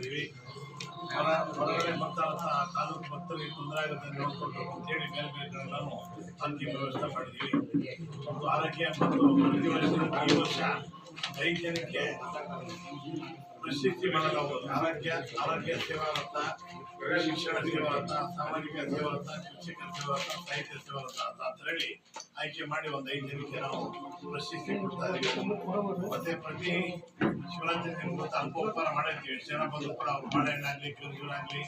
ಮಾಡಿದ್ದೀವಿ ಹೊರ ಹೊರಗಡೆ ಬರ್ತಾರಂತ ತಾಲೂಕು ಭಕ್ತರಿಗೆ ತೊಂದರೆ ಆಗುತ್ತೆ ನೋಡ್ಕೊಳ್ಬೇಕು ಅಂತೇಳಿ ಬೇರೆ ಬೇರೆ ಕಡೆಲ್ಲಾನು ಪಾರ್ಕಿಂಗ್ ವ್ಯವಸ್ಥೆ ಮಾಡಿದ್ದೀವಿ. ಮತ್ತು ಆರೋಗ್ಯ ಮತ್ತು ಪ್ರತಿ ವರ್ಷ ಈ ವರ್ಷ. ಜನಕ್ಕೆ ಪ್ರಶಸ್ತಿ ಮಾಡಲಾಗುವುದು ಆರೋಗ್ಯ ಆರೋಗ್ಯ ಸೇವಾ ರತ್ನ ಶಿಕ್ಷಣ ಸೇವಾ ರತ್ನ ಸಾಮಾಜಿಕ ಸೇವಾ ರತ್ನ ಶಿಕ್ಷಕ ಸೇವಾ ರತ್ನ ಸಾಹಿತ್ಯ ಸೇವಾ ರತ್ನ ಅಂತ ಅಂತ ಹೇಳಿ ಆಯ್ಕೆ ಮಾಡಿ ಒಂದು ಐದು ಜನಕ್ಕೆ ನಾವು ಪ್ರಶಸ್ತಿ ಕೊಡ್ತಾ ಇದ್ದೀವಿ ಮತ್ತೆ ಪ್ರತಿ ಶಿವರಾತ್ರಿ ಅನುಪಾರ ಅಲ್ಪೋಪಚಾರ ಮಾಡಿರ್ತೀವಿ. ಎಷ್ಟು ಜನ ಬಂದು ಕೂಡ ಅವ್ರು ಬಾಳೆಹಣ್ಣಾಗ್ಲಿ ಖರ್ಜೂರಾಗ್ಲಿ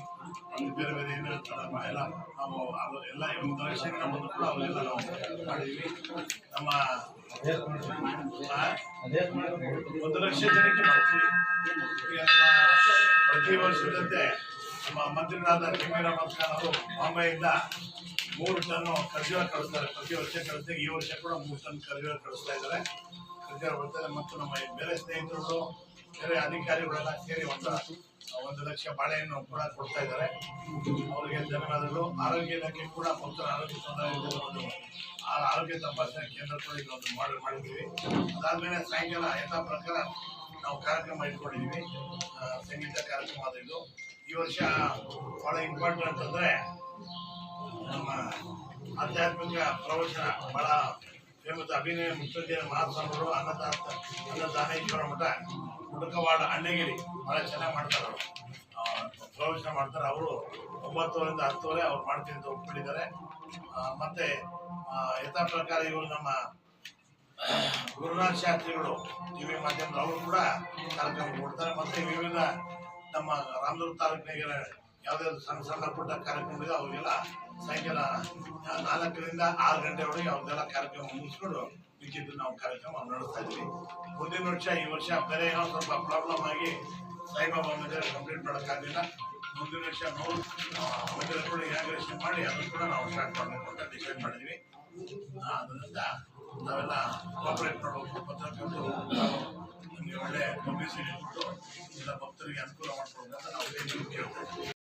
ಒಂದು ಬೇರೆ ಬೇರೆ ಏನು ಇರ್ತಾರಲ್ಲ ಎಲ್ಲ ನಾವು ಎಲ್ಲ ಒಂದು ಬಂದು ಕೂಡ ಅವರೆಲ್ಲ ನಾವು ಮಾಡಿದ್ವಿ. ನಮ್ಮ ಒಂದು ಲಕ್ಷ ಜನಕ್ಕೆ ಮಾಡ್ತೀವಿ. ಪ್ರತಿ ವರ್ಷದಂತೆ ನಮ್ಮ ಮಂತ್ರಿಗಳಾದ ಖಾನ್ ಅವರು ಬಾಂಬೆಯಿಂದ ಮೂರು ಟನ್ ಖರ್ಜೂರ ಕಳಿಸ್ತಾರೆ. ಪ್ರತಿ ವರ್ಷ ಕಳಿಸ್ತಾರೆ ಈ ವರ್ಷ ಕೂಡ ಮೂರು ಟನ್ ಖರ್ಜೂರ ಕಳಿಸ್ತಾ ಇದ್ದಾರೆ. ಖರ್ಜೂರ ಬರ್ತಾರೆ ಮತ್ತು ನಮ್ಮ ಬೇರೆ ಸ್ನೇಹಿತರು ಬೇರೆ ಅಧಿಕಾರಿಗಳೆಲ್ಲ ಸೇರಿ ಒಂದು ಒಂದು ಲಕ್ಷ ಬಾಳೆಯನ್ನು ಕೂಡ ಕೊಡ್ತಾ ಇದ್ದಾರೆ. ಅವರಿಗೆ ಧನ್ಯವಾದಗಳು ಆರೋಗ್ಯ ಇಲಾಖೆ ಕೂಡ ಭಕ್ತರ ಆರೋಗ್ಯ ಒಂದು ಆರೋಗ್ಯ ತಪಾಸಣಾ ಕೇಂದ್ರ ಕೂಡ ಒಂದು ಮಾಡಿ, ಮಾಡಿದ್ದೀವಿ. ಅದಾದ್ಮೇಲೆ ಸಾಯಂಕಾಲ ಯಥಾ ಪ್ರಕಾರ ನಾವು ಕಾರ್ಯಕ್ರಮ ಇಟ್ಕೊಂಡಿದ್ದೀವಿ. ಸಂಗೀತ ಕಾರ್ಯಕ್ರಮ ಅದಿದ್ದು ಈ ವರ್ಷ ಬಹಳ ಇಂಪಾರ್ಟೆಂಟ್ ಅಂತಂದ್ರೆ ನಮ್ಮ ಆಧ್ಯಾತ್ಮಿಕ ಪ್ರವಚನ ಬಹಳ ಫೇಮಸ್ ಅಭಿನಯ ಮುಖ್ಯೋದ್ಯ ಮಹಾಸ್ವಾಮಿಗಳು ಅನ್ನದಾತ ಅನ್ನದಾನೇಶ್ವರ ಮಠ ಹುಡುಕವಾಡ ಅಣ್ಣಗಿರಿ ಬಹಳ ಚೆನ್ನಾಗಿ ಮಾಡ್ತಾರೆ ಅವರು. ಪ್ರವಚನ ಮಾಡ್ತಾರೆ. ಅವರು ಒಂಬತ್ತುವರೆಯಿಂದ ಹತ್ತುವರೆ ಅವ್ರು ಮಾಡ್ತೀನಿ ಅಂತ ಒಪ್ಪಿಕೊಂಡಿದ್ದಾರೆ ಆ, ಮತ್ತೆ ಯಥಾ ಪ್ರಕಾರ ಇವರು ನಮ್ಮ ಗುರುನಾಥ ಶಾಸ್ತ್ರಿಗಳು ಟಿವಿ ಮಾಧ್ಯಮದ ಅವರು ಕೂಡ ಕಾರ್ಯಕ್ರಮ ಕೊಡ್ತಾರೆ ಮತ್ತೆ ವಿವಿಧ ನಮ್ಮ ರಾಮದುರ್ಗ ತಾಲೂಕಿನಾಗ ಯಾವುದಾದ್ರು ಸಣ್ಣ ಸಣ್ಣ ಪುಟ್ಟ ಕಾರ್ಯಕ್ರಮ ಇದೆ ಅವರಿಗೆಲ್ಲ ಸಾಯಂಕಾಲ ನಾಲ್ಕರಿಂದ ಆರು ಗಂಟೆವರೆಗೆ ಅವ್ರದ್ದೆಲ್ಲ ಕಾರ್ಯಕ್ರಮ ಮುಗಿಸ್ಕೊಂಡು ಮಿಕ್ಕಿದ್ದು ನಾವು ಕಾರ್ಯಕ್ರಮ ನಡೆಸ್ತಾ ಇದ್ವಿ ಮುಂದಿನ ವರ್ಷ ಈ ವರ್ಷ ಬೇರೆ ಏನೋ ಸ್ವಲ್ಪ ಪ್ರಾಬ್ಲಮ್ ಆಗಿ ಸಾಯಿಬಾಬಾ ಮಂದಿರ ಕಂಪ್ಲೀಟ್ ಮಾಡೋಕ್ಕಾಗಲಿಲ್ಲ. ಮುಂದಿನ ವರ್ಷ ಆ, ಮಂದಿರ ಕೂಡ ಇನಾಗ್ರೇಷನ್ ಮಾಡಿ ಅದನ್ನು ಕೂಡ ನಾವು ಸ್ಟಾರ್ಟ್ ಮಾಡಬೇಕು ಅಂತ ಡಿಸೈಡ್ ಮಾಡಿದ್ವಿ ಅದರಿಂದ ನಾವೆಲ್ಲ ಕೋಆಪರೇಟ್ ಮಾಡಬೇಕು ಪತ್ರಕರ್ತರು ನಮಗೆ ಒಳ್ಳೆ ಪಬ್ಲಿಸಿಟಿ ಕೊಟ್ಟು ಎಲ್ಲ ಭಕ್ತರಿಗೆ ಅನುಕೂಲ ಮಾಡ್ಕೊಡ್ಬೇಕು. ನಾವು